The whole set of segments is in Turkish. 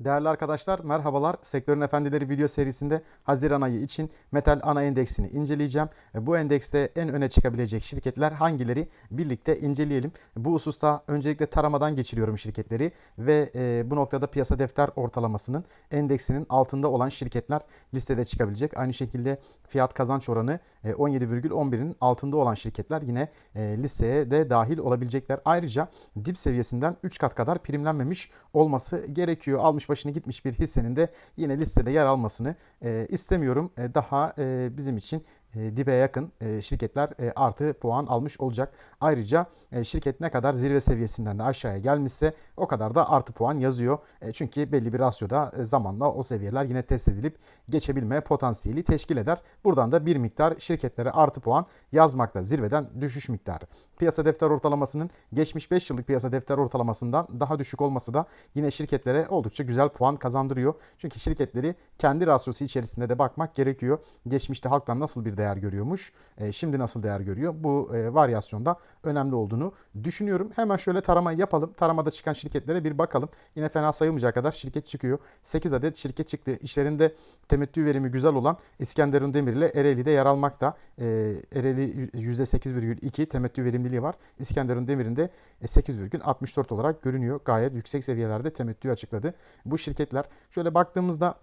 Değerli arkadaşlar merhabalar. Sektörün Efendileri video serisinde Haziran ayı için metal ana endeksini inceleyeceğim. E, Bu endekste en öne çıkabilecek şirketler hangileri birlikte inceleyelim. Bu hususta öncelikle taramadan geçiriyorum şirketleri ve e, bu noktada piyasa defter ortalamasının endeksinin altında olan şirketler listede çıkabilecek. Aynı şekilde fiyat kazanç oranı e, 17,11'in altında olan şirketler yine e, listeye de dahil olabilecekler. Ayrıca dip seviyesinden 3 kat kadar primlenmemiş olması gerekiyor. Almış başını gitmiş bir hissenin de yine listede yer almasını e, istemiyorum. E, daha e, bizim için e, dibe yakın e, şirketler e, artı puan almış olacak. Ayrıca e, şirket ne kadar zirve seviyesinden de aşağıya gelmişse o kadar da artı puan yazıyor. E, çünkü belli bir rasyoda e, zamanla o seviyeler yine test edilip geçebilme potansiyeli teşkil eder. Buradan da bir miktar şirketlere artı puan yazmakta. Zirveden düşüş miktarı. Piyasa defter ortalamasının geçmiş 5 yıllık piyasa defter ortalamasından daha düşük olması da yine şirketlere oldukça güzel puan kazandırıyor. Çünkü şirketleri kendi rasyosu içerisinde de bakmak gerekiyor. Geçmişte halktan nasıl bir değer görüyormuş, e, şimdi nasıl değer görüyor? Bu e, varyasyonda önemli olduğunu düşünüyorum. Hemen şöyle tarama yapalım. Taramada çıkan şirketlere bir bakalım. Yine fena sayılmayacak kadar şirket çıkıyor. 8 adet şirket çıktı. İşlerinde temettü verimi güzel olan İskenderun Demir ile Ereğli'de yer almakta. E, Ereğli %8,2 temettü verimliliği var. İskenderun Demir'in de 8,64 olarak görünüyor. Gayet yüksek seviyelerde temettü açıkladı. Bu şirketler şöyle baktığımızda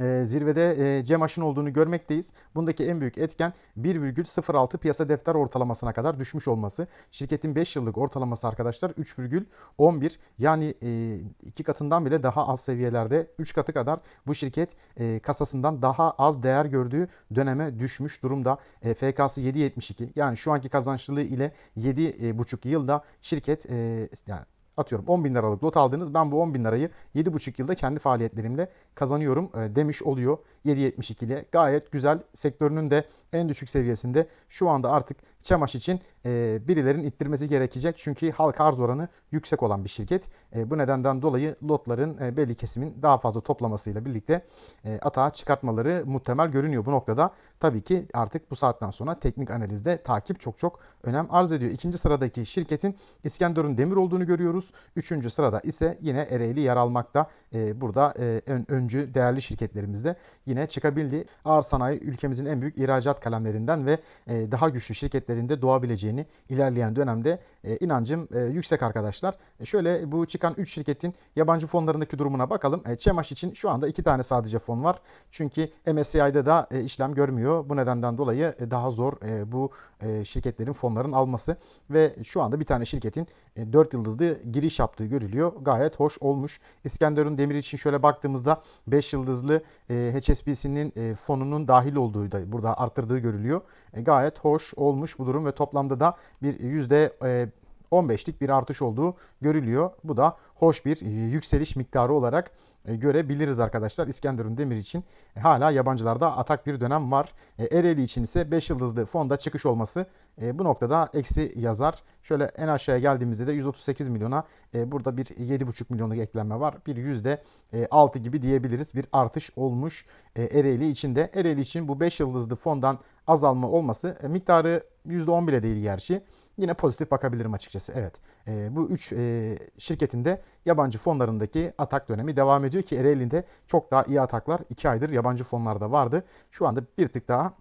e, zirvede e, Cem Aş'ın olduğunu görmekteyiz. Bundaki en büyük etken 1,06 piyasa defter ortalamasına kadar düşmüş olması. Şirketin 5 yıllık ortalaması arkadaşlar 3,11 yani e, iki katından bile daha az seviyelerde 3 katı kadar bu şirket e, kasasından daha az değer gördüğü döneme düşmüş durumda. E, FK'sı 7.72 yani şu anki kazançlılığı ile 7,5 yılda şirket e, yani atıyorum 10 bin liralık lot aldınız. Ben bu 10 bin lirayı 7,5 yılda kendi faaliyetlerimle kazanıyorum e, demiş oluyor 7.72 ile. Gayet güzel sektörünün de en düşük seviyesinde şu anda artık Çamaş için e, birilerin ittirmesi gerekecek. Çünkü halk arz oranı yüksek olan bir şirket. E, bu nedenden dolayı lotların e, belli kesimin daha fazla toplamasıyla birlikte e, atağa çıkartmaları muhtemel görünüyor bu noktada. Tabii ki artık bu saatten sonra teknik analizde takip çok çok önem arz ediyor. İkinci sıradaki şirketin İskenderun Demir olduğunu görüyoruz. Üçüncü sırada ise yine Ereğli yer almakta. E, burada e, ön, öncü değerli şirketlerimizde yine çıkabildi. Ağır sanayi ülkemizin en büyük ihracat kalemlerinden ve e, daha güçlü şirketlerinde doğabileceğini ilerleyen dönemde e, inancım e, yüksek arkadaşlar. E, şöyle bu çıkan 3 şirketin yabancı fonlarındaki durumuna bakalım. E, Çemaş için şu anda 2 tane sadece fon var. Çünkü MSCI'de da e, işlem görmüyor. Bu nedenden dolayı e, daha zor e, bu e, şirketlerin fonların alması ve şu anda bir tane şirketin e, 4 yıldızlı giriş yaptığı görülüyor. Gayet hoş olmuş. İskenderun Demir için şöyle baktığımızda 5 yıldızlı e, HSBC'nin e, fonunun dahil olduğu da burada arttırdığı görülüyor. E, gayet hoş olmuş bu durum ve toplamda da bir yüzde e, 15'lik bir artış olduğu görülüyor. Bu da hoş bir e, yükseliş miktarı olarak e, görebiliriz arkadaşlar. İskenderun Demir için e, hala yabancılarda atak bir dönem var. Ereğli için ise 5 yıldızlı fonda çıkış olması bu noktada eksi yazar. Şöyle en aşağıya geldiğimizde de 138 milyona burada bir 7,5 milyonluk eklenme var. Bir yüzde e, 6 gibi diyebiliriz. Bir artış olmuş Ereğli için de. Ereğli için bu 5 yıldızlı fondan azalma olması miktarı %10 bile değil gerçi. Yine pozitif bakabilirim açıkçası. Evet. E, bu 3 e, şirketin de yabancı fonlarındaki atak dönemi devam ediyor ki Ereğli'nde çok daha iyi ataklar 2 aydır yabancı fonlarda vardı. Şu anda bir tık daha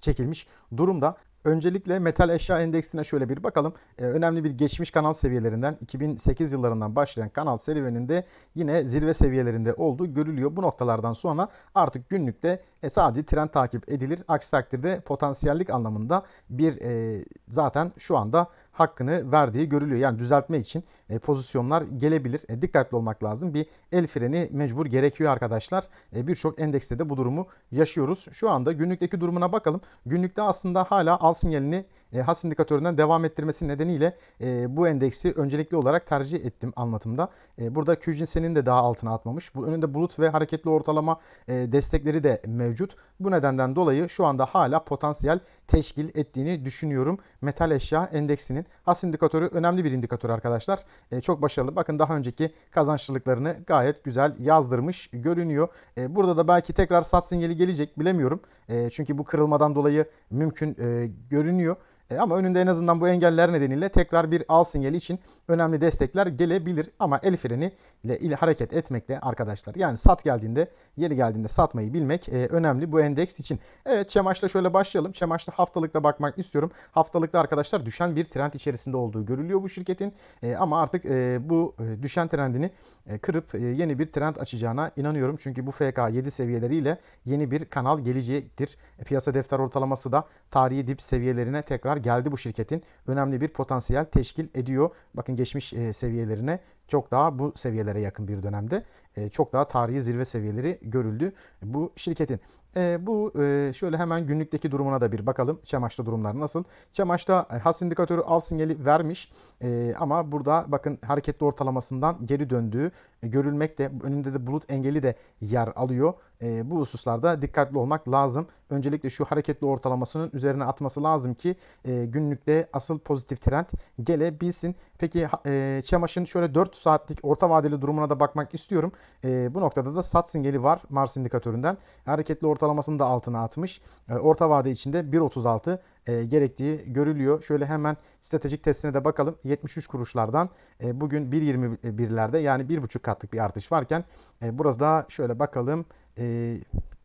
çekilmiş durumda. Öncelikle metal eşya endeksine şöyle bir bakalım. Ee, önemli bir geçmiş kanal seviyelerinden 2008 yıllarından başlayan kanal serüveninde yine zirve seviyelerinde olduğu görülüyor. Bu noktalardan sonra artık günlükte e, sadece trend takip edilir. Aksi takdirde potansiyellik anlamında bir e, zaten şu anda hakkını verdiği görülüyor. Yani düzeltme için e, pozisyonlar gelebilir. E, dikkatli olmak lazım. Bir el freni mecbur gerekiyor arkadaşlar. E, Birçok endekste de bu durumu yaşıyoruz. Şu anda günlükteki durumuna bakalım. Günlükte aslında hala al sinyalini e, has indikatöründen devam ettirmesi nedeniyle e, bu endeksi öncelikli olarak tercih ettim anlatımda. E, burada Qjinsen'in de daha altına atmamış. Bu önünde bulut ve hareketli ortalama e, destekleri de mevcut. Bu nedenden dolayı şu anda hala potansiyel teşkil ettiğini düşünüyorum. Metal eşya endeksinin has indikatörü önemli bir indikatör arkadaşlar. E, çok başarılı. Bakın daha önceki kazançlılıklarını gayet güzel yazdırmış görünüyor. E, burada da belki tekrar sat sinyali gelecek bilemiyorum. E, çünkü bu kırılmadan dolayı mümkün e, görünüyor. E, ama önünde en azından bu engeller nedeniyle tekrar bir al sinyali için önemli destekler gelebilir. Ama el freni ile, ile hareket etmekte arkadaşlar. Yani sat geldiğinde yeri geldiğinde satmayı bilmek e, önemli bu endeks için. Evet Çemaş'la şöyle başlayalım. Çemaş'ta haftalıkta bakmak istiyorum. Haftalıkta arkadaşlar düşen bir trend içerisinde olduğu görülüyor bu şirketin. E, ama artık e, bu e, düşen trendini e, kırıp e, yeni bir trend açacağına inanıyorum. Çünkü bu FK 7 seviyeleriyle yeni bir kanal gelecektir. E, Piyasa defter ortalaması da tarihi dip seviyelerine tekrar geldi bu şirketin. Önemli bir potansiyel teşkil ediyor. Bakın geçmiş e, seviyelerine çok daha bu seviyelere yakın bir dönemde e, çok daha tarihi zirve seviyeleri görüldü bu şirketin. E, bu e, şöyle hemen günlükteki durumuna da bir bakalım. Çamaş'ta durumlar nasıl? Çamaş'ta e, has indikatörü al sinyali vermiş e, ama burada bakın hareketli ortalamasından geri döndüğü e, görülmekte. Önünde de bulut engeli de yer alıyor. E, bu hususlarda dikkatli olmak lazım. Öncelikle şu hareketli ortalamasının üzerine atması lazım ki e, günlükte asıl pozitif trend gelebilsin. Peki e, Çamaş'ın şöyle 4 saatlik orta vadeli durumuna da bakmak istiyorum. E, bu noktada da sat sinyali var Mars indikatöründen. Hareketli ortalamasını da altına atmış. E, orta vade içinde 1.36 e, gerektiği görülüyor. Şöyle hemen stratejik testine de bakalım. 73 kuruşlardan e, bugün 1.21'lerde yani 1.5 katlık bir artış varken e, burası da şöyle bakalım. E,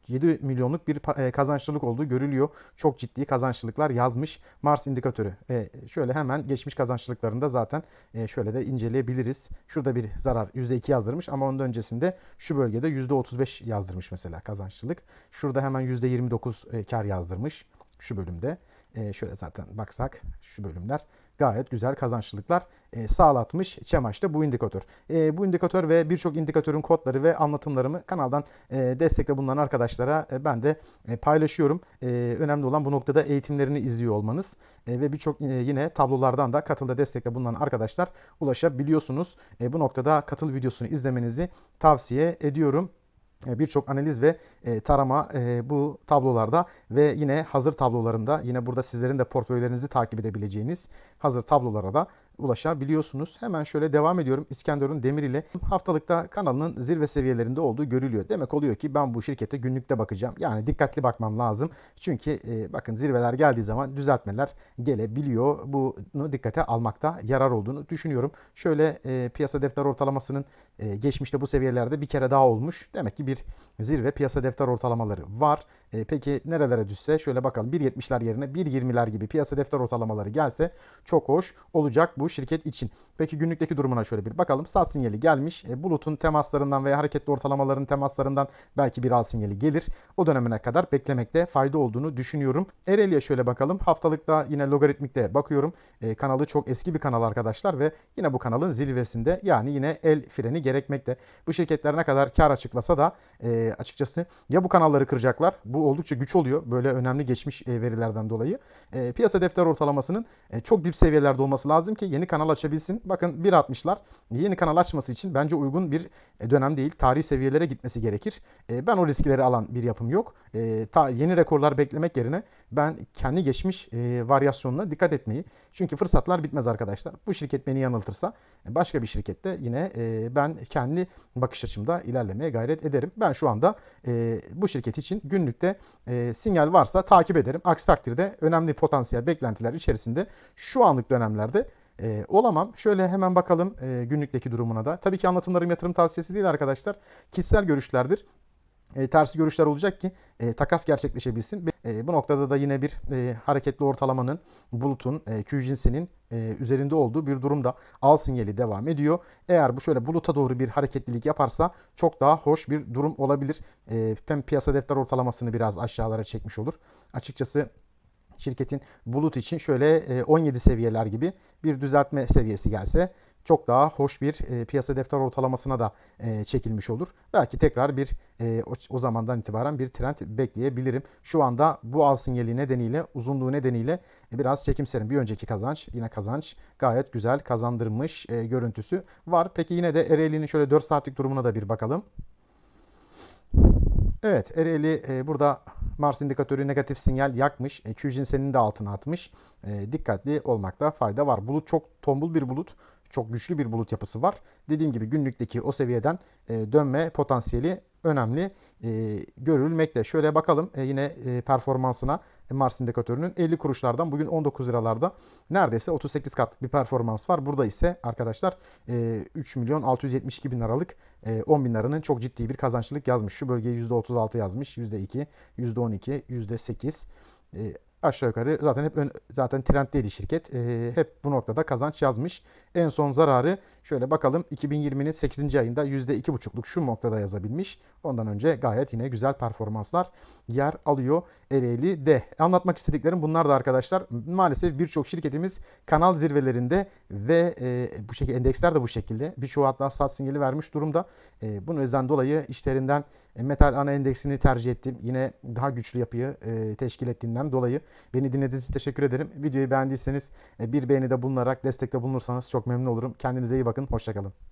7 milyonluk bir kazançlılık olduğu görülüyor. Çok ciddi kazançlılıklar yazmış Mars indikatörü. E, şöyle hemen geçmiş kazançlılıklarında zaten e, şöyle de inceleyebiliriz. Şurada bir zarar %2 yazdırmış ama onun öncesinde şu bölgede %35 yazdırmış mesela kazançlılık. Şurada hemen %29 e, kar yazdırmış şu bölümde. E, şöyle zaten baksak şu bölümler gayet güzel kazançlılıklar e, sağlatmış Çemaş'ta bu indikatör. E, bu indikatör ve birçok indikatörün kodları ve anlatımlarımı kanaldan e, destekle bulunan arkadaşlara ben de paylaşıyorum. Önemli olan bu noktada eğitimlerini izliyor olmanız ve birçok yine tablolardan da katılda destekle bulunan arkadaşlar ulaşabiliyorsunuz. Bu noktada katıl videosunu izlemenizi tavsiye ediyorum. E, birçok analiz ve e, tarama e, bu tablolarda ve yine hazır tablolarında yine burada sizlerin de portföylerinizi takip edebileceğiniz hazır tablolara da ulaşabiliyorsunuz. Hemen şöyle devam ediyorum. İskenderun Demir ile haftalıkta kanalının zirve seviyelerinde olduğu görülüyor. Demek oluyor ki ben bu şirkete günlükte bakacağım. Yani dikkatli bakmam lazım. Çünkü e, bakın zirveler geldiği zaman düzeltmeler gelebiliyor. Bunu dikkate almakta yarar olduğunu düşünüyorum. Şöyle e, piyasa defter ortalamasının e, geçmişte bu seviyelerde bir kere daha olmuş. Demek ki bir zirve piyasa defter ortalamaları var. E, peki nerelere düşse şöyle bakalım 1.70'ler yerine 1.20'ler gibi piyasa defter ortalamaları gelse çok hoş olacak bu şirket için. Peki günlükteki durumuna şöyle bir bakalım. Sat sinyali gelmiş. E, bulutun temaslarından veya hareketli ortalamaların temaslarından belki bir al sinyali gelir. O dönemine kadar beklemekte fayda olduğunu düşünüyorum. Ereğli'ye şöyle bakalım. Haftalıkta yine logaritmikte bakıyorum. E, kanalı çok eski bir kanal arkadaşlar ve yine bu kanalın zirvesinde yani yine el freni gerekmekte. Bu şirketler ne kadar kar açıklasa da e, açıkçası ya bu kanalları kıracaklar. Bu oldukça güç oluyor. Böyle önemli geçmiş e, verilerden dolayı. E, piyasa defter ortalamasının e, çok dip seviyelerde olması lazım ki yeni kanal açabilsin. Bakın 1.60'lar yeni kanal açması için bence uygun bir e, dönem değil. Tarihi seviyelere gitmesi gerekir. E, ben o riskleri alan bir yapım yok. E, yeni rekorlar beklemek yerine ben kendi geçmiş varyasyonuna dikkat etmeyi. Çünkü fırsatlar bitmez arkadaşlar. Bu şirket beni yanıltırsa başka bir şirkette yine ben kendi bakış açımda ilerlemeye gayret ederim. Ben şu anda bu şirket için günlükte sinyal varsa takip ederim. Aksi takdirde önemli potansiyel beklentiler içerisinde şu anlık dönemlerde e, olamam. Şöyle hemen bakalım e, günlükteki durumuna da. Tabii ki anlatımlarım yatırım tavsiyesi değil arkadaşlar. Kişisel görüşlerdir e, tersi görüşler olacak ki e, takas gerçekleşebilsin. E, bu noktada da yine bir e, hareketli ortalamanın, bulutun, e, Q cinsinin e, üzerinde olduğu bir durumda al sinyali devam ediyor. Eğer bu şöyle buluta doğru bir hareketlilik yaparsa çok daha hoş bir durum olabilir. E, hem piyasa defter ortalamasını biraz aşağılara çekmiş olur. Açıkçası şirketin bulut için şöyle e, 17 seviyeler gibi bir düzeltme seviyesi gelse çok daha hoş bir e, piyasa defter ortalamasına da e, çekilmiş olur. Belki tekrar bir e, o, zamandan itibaren bir trend bekleyebilirim. Şu anda bu al sinyali nedeniyle, uzunluğu nedeniyle e, biraz çekimserim. Bir önceki kazanç, yine kazanç gayet güzel kazandırmış e, görüntüsü var. Peki yine de Ereğli'nin şöyle 4 saatlik durumuna da bir bakalım. Evet, Ereğli e, burada Mars indikatörü negatif sinyal yakmış. E, Q cinselini de altına atmış. E, dikkatli olmakta fayda var. Bulut çok tombul bir bulut. Çok güçlü bir bulut yapısı var. Dediğim gibi günlükteki o seviyeden e, dönme potansiyeli önemli e, görülmekte. Şöyle bakalım e, yine e, performansına Mars indikatörünün 50 kuruşlardan bugün 19 liralarda neredeyse 38 katlık bir performans var. Burada ise arkadaşlar e, 3 milyon 672 bin liralık e, 10 bin liranın çok ciddi bir kazançlılık yazmış. Şu bölgeye %36 yazmış. %2, %12, %8 e, aşağı yukarı zaten hep ön- zaten trenddeydi şirket. E, hep bu noktada kazanç yazmış. En son zararı şöyle bakalım 2020'nin 8. ayında %2,5'luk şu noktada yazabilmiş. Ondan önce gayet yine güzel performanslar yer alıyor Ereğli'de. Anlatmak istediklerim bunlar da arkadaşlar. Maalesef birçok şirketimiz kanal zirvelerinde ve e, bu şekilde endeksler de bu şekilde. Birçoğu hatta sat sinyali vermiş durumda. E, bunun yüzden dolayı işlerinden metal ana endeksini tercih ettim. Yine daha güçlü yapıyı e, teşkil ettiğinden dolayı beni dinlediğiniz için teşekkür ederim. Videoyu beğendiyseniz e, bir beğenide bulunarak destekte bulunursanız çok memnun olurum. Kendinize iyi bakın. Hoşçakalın.